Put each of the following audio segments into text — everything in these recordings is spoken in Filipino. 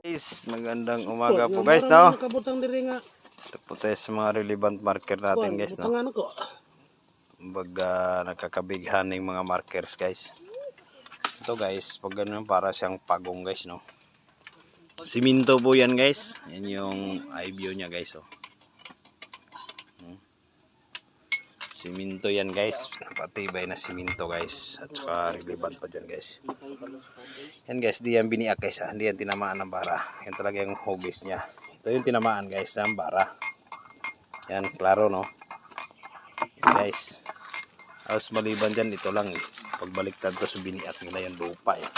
Guys, magandang umaga po guys, no? Ito po tayo sa mga relevant marker natin guys, no? Baga nakakabighan ng mga markers guys. Ito guys, pag ganun para siyang pagong guys, no? Siminto po yan guys. Yan yung view niya guys, oh. Hmm. Siminto yan guys. Napatibay na siminto guys. At saka relevant pa dyan guys. Yan guys, di yan biniak guys. ah. Hindi yan tinamaan ng bara. Yan talaga yung hugis niya. Ito yung tinamaan guys ng bara. Yan, klaro no. Yan guys. Tapos maliban dyan, ito lang eh. Pagbaliktad ko sa biniak nila yung lupa eh.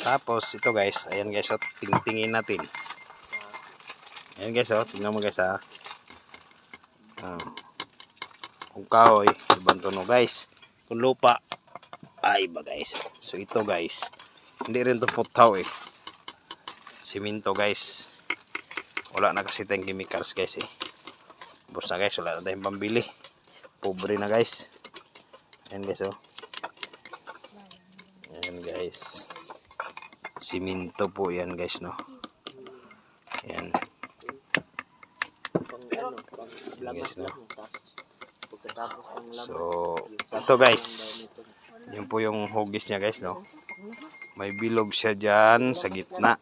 Tapos ito guys, ayan guys, oh, tingtingin natin. Ayan guys, oh, tingnan mo guys ha. Ah. Kung kahoy, ibang tunog guys. Kung lupa, ay iba guys. So ito guys, hindi rin to putaw eh. Siminto guys. Wala na kasi tayong chemicals guys eh. Bus na guys, wala na tayong pambili. Pobre na guys. Ayan guys oh. Ayan guys. Siminto po yan guys no. Ayan. Ayan guys no. So, ito guys. Yun po yung hugis niya guys no. May bilog siya dyan sa gitna.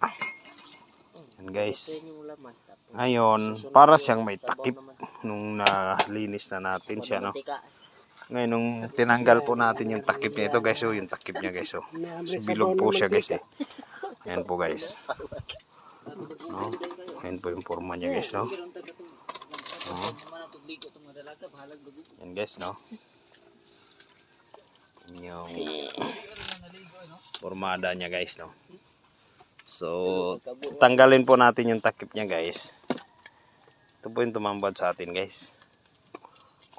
Yan guys. Ngayon, para siyang may takip nung nalinis na natin siya no. Ngayon, nung tinanggal po natin yung takip niya. Ito guys, oh, yung takip niya guys. Oh. Bilog po siya guys eh. Yan po guys. No? Yan po yung forma niya guys. No? No? Yan guys, no? Yung formada niya guys, no? So, tanggalin po natin yung takip niya guys. Ito po yung tumambad sa atin guys.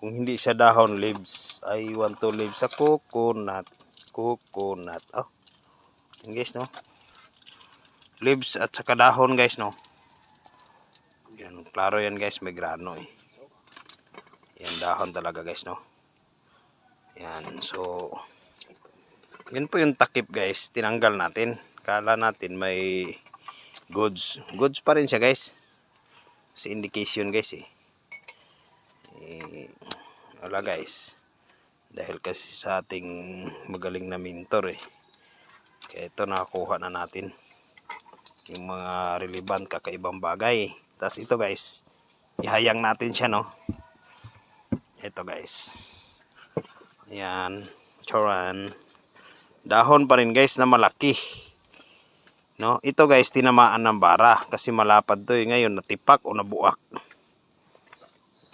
Kung hindi siya dahon leaves, I want to leave sa coconut. Coconut. Oh. Guys, no? Leaves at saka dahon guys, no? Yan, klaro yan guys, may grano eh. Yan, dahon talaga guys, no? Yan, so... Yan po yung takip guys, tinanggal natin. Kala natin may goods. Goods pa rin siya guys. Sa indication guys eh. Eh wala guys. Dahil kasi sa ating magaling na mentor eh. Kaya ito nakakuha na natin. Yung mga relevant kakaibang bagay. Tapos ito guys, ihayang natin siya no. Ito guys. Ayan. Choran. Dahon pa rin guys na malaki. No, ito guys tinamaan ng bara kasi malapad 'to eh. Ngayon natipak o nabuak.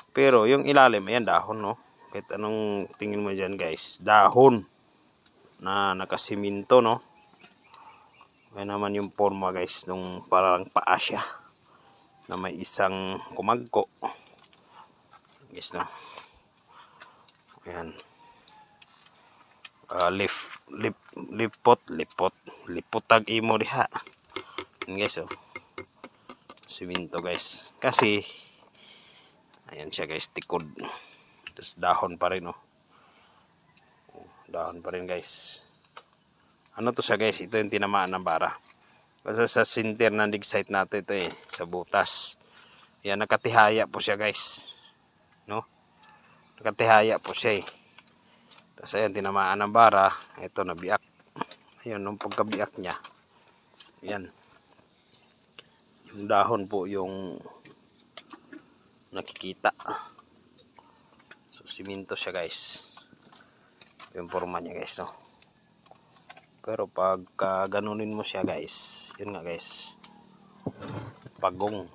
Pero yung ilalim ayan dahon no. Kahit anong tingin mo diyan guys, dahon na nakasiminto no. Ayan naman yung forma guys nung parang paa siya na may isang kumagko. Guys no. Ayan. Uh, lip, lip, lipot, lipot, lipotag imo diha. Ayan guys oh. Siminto guys. Kasi ayan siya guys, tikod. Tapos dahon pa rin oh. Oh, Dahon pa rin guys. Ano to siya guys? Ito yung tinamaan ng bara. Kasi sa sinter na dig site natin ito eh. Sa butas. Yan, nakatihaya po siya guys. No? Nakatihaya po siya eh. Tapos ayan, tinamaan ng bara. Ito, nabiak. Ayun, nung pagkabiak niya. Ayan. Yung dahon po yung nakikita. So, siminto siya guys. Yung forma niya guys, no? Pero pagka ganunin mo siya guys, yun nga guys. Pagong.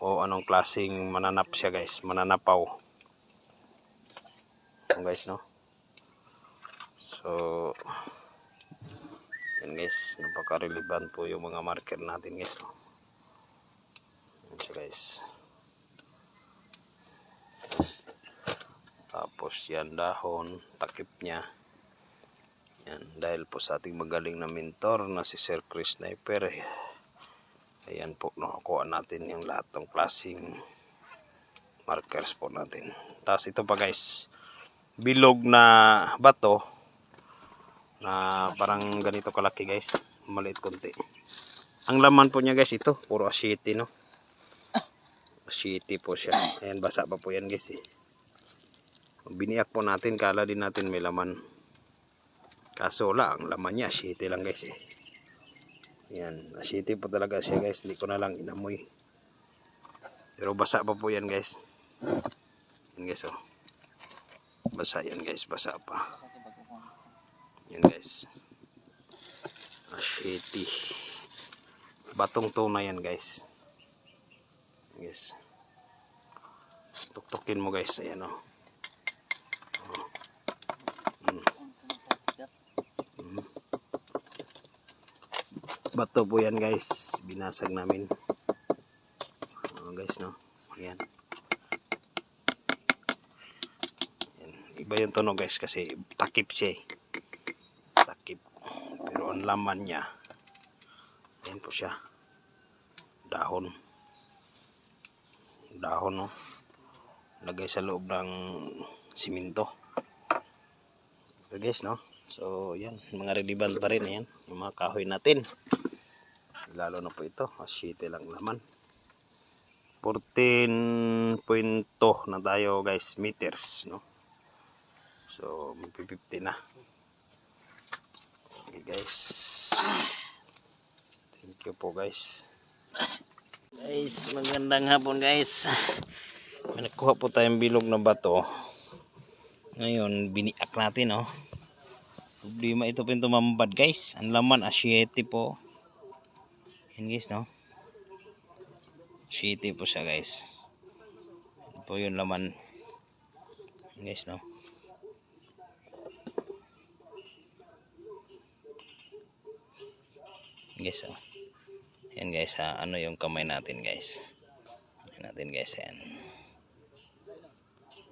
O anong klaseng mananap siya guys, mananapaw. Yun guys no. So yun guys, napaka-relevant po yung mga marker natin guys no. Yun siya guys. Tapos yan dahon, takip niya. Yan, dahil po sa ating magaling na mentor na si Sir Chris Sniper. Ayan po, nakakuha natin yung lahat ng klaseng markers po natin. Tapos ito pa guys, bilog na bato na parang ganito kalaki guys. Maliit konti. Ang laman po niya guys ito, puro asyete no. Asyete po siya. Ayan, basa pa po yan guys eh. Biniyak po natin, kala din natin may laman. Kaso wala, ang laman niya, asyete lang guys eh. Yan, asyete po talaga siya guys, hindi ko na lang inamoy. Pero basa pa po yan guys. Yan guys oh. Basa yan guys, basa pa. Yan guys. Asyete. Batong tunay yan guys. Yes. Tuktukin mo guys, ayan oh. Bato po yan guys. Binasag namin. Oh, guys no. Ayan. Iba yung tunog guys kasi takip siya eh. Takip. Pero ang laman niya. Ayan po siya. Dahon. Dahon no. Lagay sa loob ng siminto. So guys no. So yan. Mga rediband pa rin. Ayan. Yung mga kahoy natin lalo na po ito asyete lang laman 14.2 na tayo guys meters no? So magpi 50 na. Okay guys. Thank you po guys. Guys magandang hapon guys. May nakuha po tayong bilog na bato. Ngayon biniak natin oh. Problema ito po yung tumambad guys. Ang laman asyete po yan guys no. Shitty po siya guys. Ito po yung laman. Yan guys no. Yan guys oh. Yan guys ha. Ano yung kamay natin guys. Yan natin guys yan.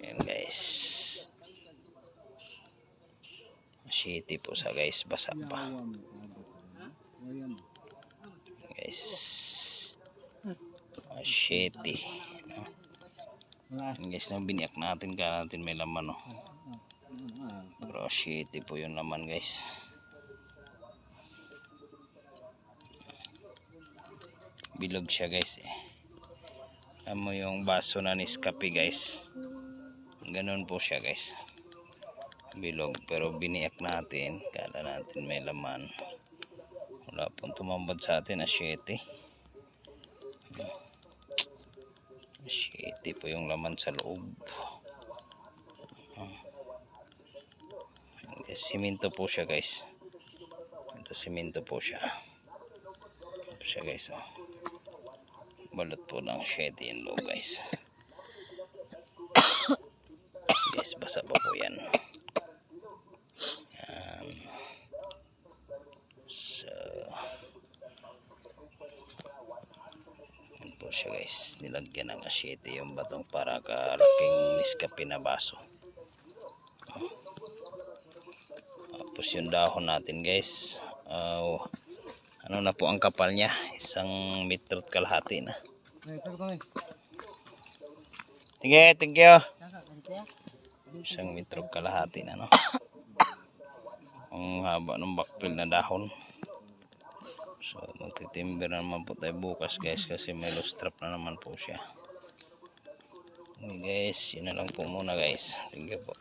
Yan guys. Shitty po siya guys. Basa pa guys machete. Yan guys na biniyak natin ka natin may laman no pero machete po yung laman guys. Bilog siya guys eh. Alam mo yung baso na Nescafe guys. Ganun po siya guys. Bilog pero biniyak natin kala natin may laman. Wala pong tumambad sa atin na 7 7 po yung laman sa loob. Siminto po siya guys. Ito siminto po siya. Ito siya guys oh. balot po ng 7 yung loob guys. Guys basa pa po yan So, yun po siya guys. Nilagyan ng asyete yung batong para kalaking niskape na baso. Tapos yung dahon natin guys. Uh, ano na po ang kapal niya? Isang metro at kalahati na. Sige, thank you. Isang metro at kalahati na no. Ang haba ng backfill na dahon. So, magtitimber na naman po tayo bukas guys kasi may loose trap na naman po siya. Okay guys, yun na lang po muna guys. Thank you po.